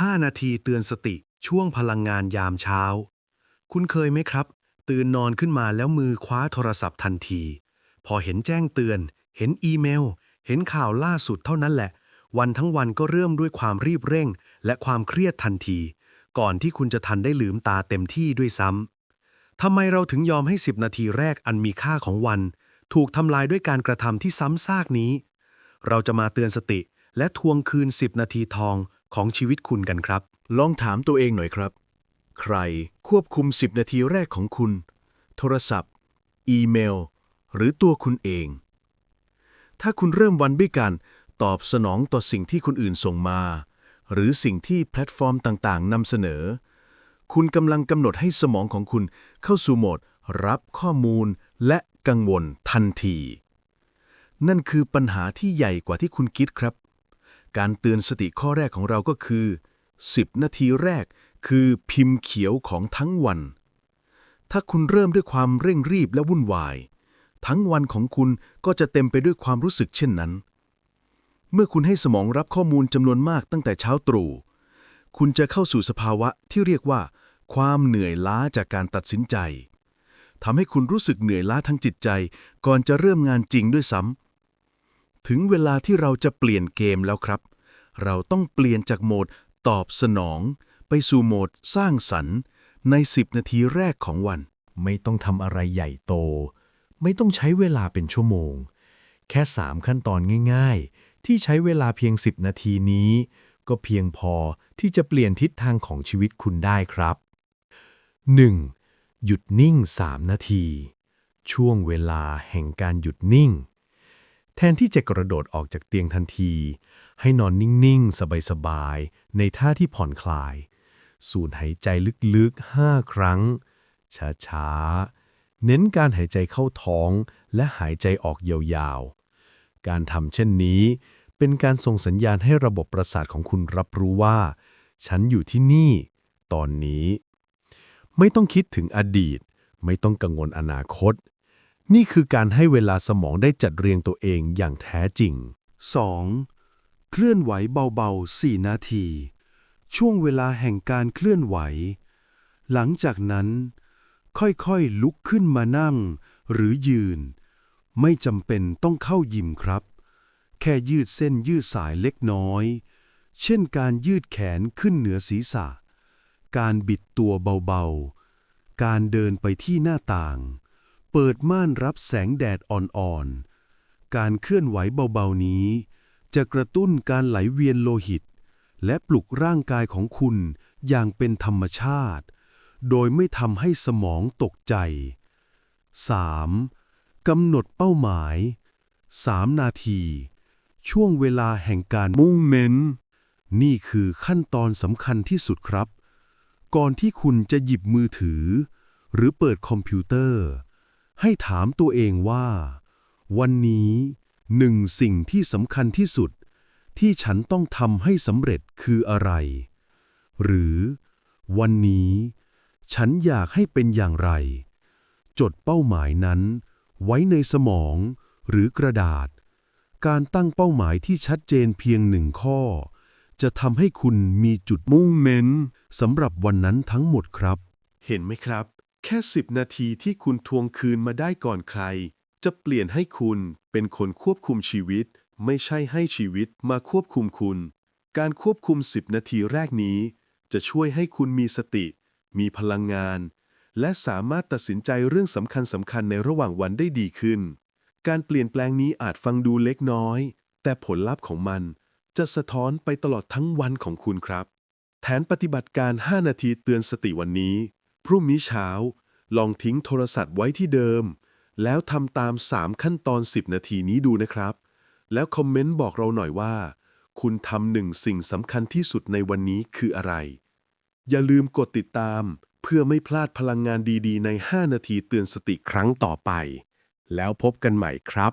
5 นาทีเตือนสติช่วงพลังงานยามเช้า คุณเคยไหมครับ ตื่นนอนขึ้นมาแล้วมือคว้าโทรศัพท์ทันที พอเห็นแจ้งเตือน เห็นอีเมล เห็นข่าวล่าสุดเท่านั้นแหละ วันทั้งวันก็เริ่มด้วยความรีบเร่ง และความเครียดทันที ก่อนที่คุณจะทันได้ลืมตาเต็มที่ด้วยซ้ำทำไมเราถึงยอมให้ 10 นาทีแรกอันมีค่าของวัน ถูกทำลายด้วยการกระทำที่ซ้ำซากนี้ เราจะมาเตือนสติและทวงคืน 10 นาทีทอง ของชีวิตคุณกันครับ ลองถามตัวเองหน่อยครับ ใครควบคุม 10 นาทีแรกของคุณ โทรศัพท์ อีเมล หรือตัวคุณเอง ถ้าคุณเริ่มวันด้วยการตอบสนองต่อสิ่งที่คนอื่นส่งมา หรือสิ่งที่แพลตฟอร์มต่างๆนำเสนอ คุณกำลังกำหนดให้สมองของคุณเข้าสู่โหมด รับข้อมูลและกังวลทันที นั่นคือปัญหาที่ใหญ่กว่าที่คุณคิดครับ การเตือนสติข้อแรกของเราก็คือ 10 นาทีแรกคือพิมพ์เขียวของทั้งวัน ถ้าคุณเริ่มด้วยความเร่งรีบและวุ่นวาย ทั้งวันของคุณก็จะเต็มไปด้วยความรู้สึกเช่นนั้น เมื่อคุณให้สมองรับข้อมูลจำนวนมากตั้งแต่เช้าตรู่ คุณจะเข้าสู่สภาวะที่เรียกว่า ความเหนื่อยล้าจากการตัดสินใจทำให้คุณรู้สึกเหนื่อยล้าทั้งจิตใจ ก่อนจะเริ่มงานจริงด้วยซ้ำถึงเวลาที่เราจะเปลี่ยนเกมแล้วครับ เราต้องเปลี่ยนจากโหมดตอบสนอง ไปสู่โหมดสร้างสรรค์ ใน 10 นาทีแรกของวัน ไม่ต้องทำอะไรใหญ่โต ไม่ต้องใช้เวลาเป็นชั่วโมง แค่ 3 ขั้นตอนง่าย ๆ ที่ใช้เวลาเพียง 10 นาทีนี้ ก็เพียงพอที่จะเปลี่ยนทิศทางของชีวิตคุณได้ครับ 1. หยุดนิ่ง 3 นาที ช่วงเวลาแห่งการหยุดนิ่ง แทนที่จะกระโดดออกจากเตียงทันที ให้นอนนิ่ง ๆ สบาย ๆ ในท่าที่ผ่อนคลาย สูดหายใจลึกๆ5ครั้ง ช้า ๆ เน้นการหายใจเข้าท้องและหายใจออกยาวๆ การทำเช่นนี้เป็นการส่งสัญญาณให้ระบบประสาทของคุณรับรู้ว่า ฉันอยู่ที่นี่ ตอนนี้ ไม่ต้องคิดถึงอดีต ไม่ต้องกังวลอนาคต นี่คือการให้เวลาสมองได้จัดเรียงตัวเองอย่างแท้จริง 2. เคลื่อนไหวเบาๆ 4 นาที ช่วงเวลาแห่งการเคลื่อนไหว หลังจากนั้น ค่อยๆลุกขึ้นมานั่ง หรือยืน ไม่จำเป็นต้องเข้ายิมครับ แค่ยืดเส้นยืดสายเล็กน้อย เช่นการยืดแขนขึ้นเหนือศีรษะ การบิดตัวเบาๆ การเดินไปที่หน้าต่าง เปิดม่านรับแสงแดดอ่อนๆ การเคลื่อนไหวเบาๆนี้ จะกระตุ้นการไหลเวียนโลหิต และปลุกร่างกายของคุณอย่างเป็นธรรมชาติ โดยไม่ทำให้สมองตกใจ 3. กำหนดเป้าหมาย 3 นาที ช่วงเวลาแห่งการมุ่งเม้น นี่คือขั้นตอนสำคัญที่สุดครับ ก่อนที่คุณจะหยิบมือถือ หรือเปิดคอมพิวเตอร์ ให้ถามตัวเองว่า วันนี้หนึ่งสิ่งที่สำคัญที่สุด ที่ฉันต้องทำให้สำเร็จคืออะไร หรือ วันนี้ ฉันอยากให้เป็นอย่างไร จดเป้าหมายนั้น ไว้ในสมองหรือกระดาษ การตั้งเป้าหมายที่ชัดเจนเพียงหนึ่งข้อ จะทำให้คุณมีจุดมุ่งเม้นสำหรับวันนั้นทั้งหมดครับ เห็นไหมครับ แค่10นาทีที่คุณทวงคืนมาได้ก่อนใคร จะเปลี่ยนให้คุณเป็นคนควบคุมชีวิต ไม่ใช่ให้ชีวิตมาควบคุมคุณ การควบคุม10นาทีแรกนี้ จะช่วยให้คุณมีสติ มีพลังงาน และสามารถตัดสินใจเรื่องสำคัญสำคัญในระหว่างวันได้ดีขึ้น การเปลี่ยนแปลงนี้อาจฟังดูเล็กน้อย แต่ผลลัพธ์ของมันจะสะท้อนไปตลอดทั้งวันของคุณครับ แผนปฏิบัติการ 5 นาทีเตือนสติวันนี้ พรุ่งนี้เช้า ลองทิ้งโทรศัพท์ไว้ที่เดิม แล้วทำตาม 3 ขั้นตอน 10 นาทีนี้ดูนะครับ แล้วคอมเมนต์บอกเราหน่อยว่า คุณทำหนึ่งสิ่งสำคัญที่สุดในวันนี้คืออะไร อย่าลืมกดติดตาม เพื่อไม่พลาดพลังงานดีๆ ใน 5 นาทีเตือนสติครั้งต่อไป แล้วพบกันใหม่ครับ